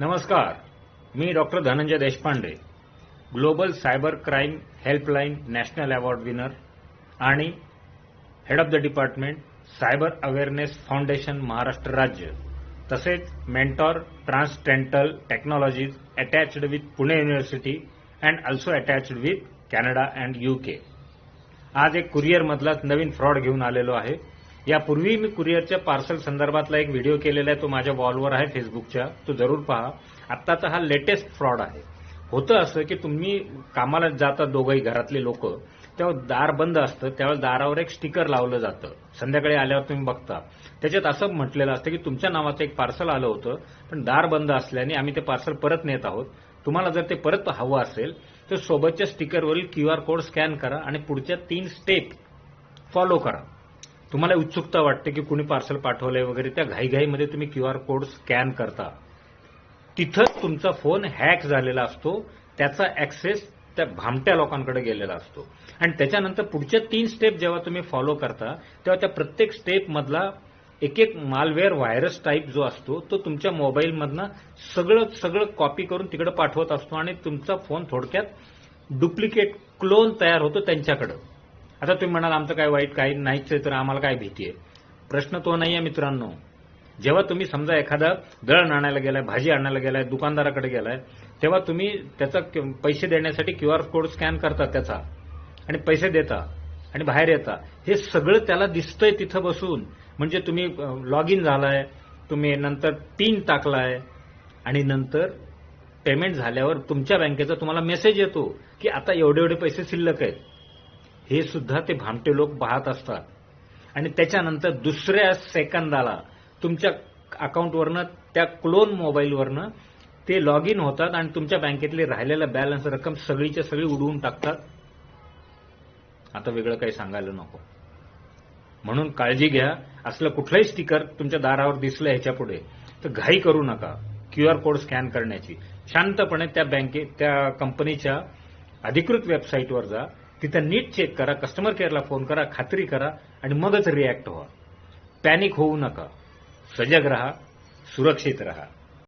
नमस्कार मी doctor Dhananjay Deshpande global cyber crime helpline national award winner आणि head of the department cyber awareness foundation Maharashtra राज्य तसेच mentor transcendental technologies attached with Pune university and also attached with Canada and UK आज एक कुरिअरमधलाच नवीन fraud घेऊन आलेलो आहे. यापूर्वी मी कुरिअरच्या parcel संदर्भातला एक व्हिडिओ केलेला आहे तो माझ्या वॉलवर आहे फेसबुकच्या. तो जरूर पहा. आत्ताचा हा लेटेस्ट फ्रॉड आहे. होतं असं की तुम्ही कामाला जाता दोघंही घरातले लोक तेव्हा दार बंद असतं त्यावेळेस दारावर एक स्टिकर लावलं जातं. संध्याकाळी आल्यावर तुम्ही बघता. त्याच्यात असं म्हटलेलं असतं की तुमच्या नावाचं एक पार्सल आलं होतं पण दार बंद असल्याने आम्ही ते पार्सल परत नेत आहोत. तुम्हाला जर ते परत हवं असेल तर सोबतच्या स्टिकरवरील क्यू आर कोड स्कॅन करा आणि पुढच्या तीन स्टेप फॉलो करा. तुम्हाला उत्सुकता वाटते की कुणी पार्सल पाठवलंय वगैरे त्या घाईघाईमध्ये तुम्ही क्यू आर कोड स्कॅन करता. तिथंच तुमचा फोन हॅक झालेला असतो त्याचा ऍक्सेस त्या भामट्या लोकांकडे गेलेला असतो. आणि त्याच्यानंतर पुढच्या तीन स्टेप जेव्हा तुम्ही फॉलो करता तेव्हा त्या प्रत्येक स्टेपमधला एक एक मालवेअर व्हायरस टाईप जो असतो तो तुमच्या मोबाईलमधनं सगळं सगळं कॉपी करून तिकडे पाठवत असतो आणि तुमचा फोन थोडक्यात डुप्लिकेट क्लोन तयार होतो त्यांच्याकडं. आता तुम्ही म्हणाल आमचं काय वाईट काही नाहीच आहे तर आम्हाला काय भीती आहे? प्रश्न तो नाही आहे मित्रांनो. जेव्हा तुम्ही समजा एखादा दळण आणायला गेलाय भाजी आणायला गेलाय दुकानदाराकडे गेलाय तेव्हा तुम्ही त्याचा क- पैसे देण्यासाठी क्यू आर कोड स्कॅन करता त्याचा आणि पैसे देता आणि बाहेर येता. हे सगळं त्याला दिसतंय तिथं बसून. म्हणजे तुम्ही लॉग इन झालाय तुम्ही नंतर पिन टाकलाय आणि नंतर पेमेंट झाल्यावर तुमच्या बँकेचा तुम्हाला मेसेज येतो की आता एवढे एवढे पैसे शिल्लक आहेत. हे सुद्धा ते भामटे लोक पाहत असतात. आणि त्याच्यानंतर दुसऱ्या सेकंदाला तुमच्या अकाउंटवरनं त्या क्लोन मोबाईलवरनं ते लॉग इन होतात आणि तुमच्या बँकेतली राहिलेला बॅलन्स रक्कम सगळीच्या सगळी उडवून टाकतात. आता वेगळं काही सांगायला नको. म्हणून काळजी घ्या. असलं कुठलंही स्टिकर तुमच्या दारावर दिसलं ह्याच्या पुढे तर घाई करू नका. क्यू आर कोड स्कॅन करण्याची. शांतपणे त्या बँके त्या कंपनीच्या अधिकृत वेबसाईटवर जा. तिथं नीट चेक करा कस्टमर केअरला फोन करा खात्री करा आणि मगच रिॲक्ट व्हा. पॅनिक होऊ नका. सजग रहा सुरक्षित रहा.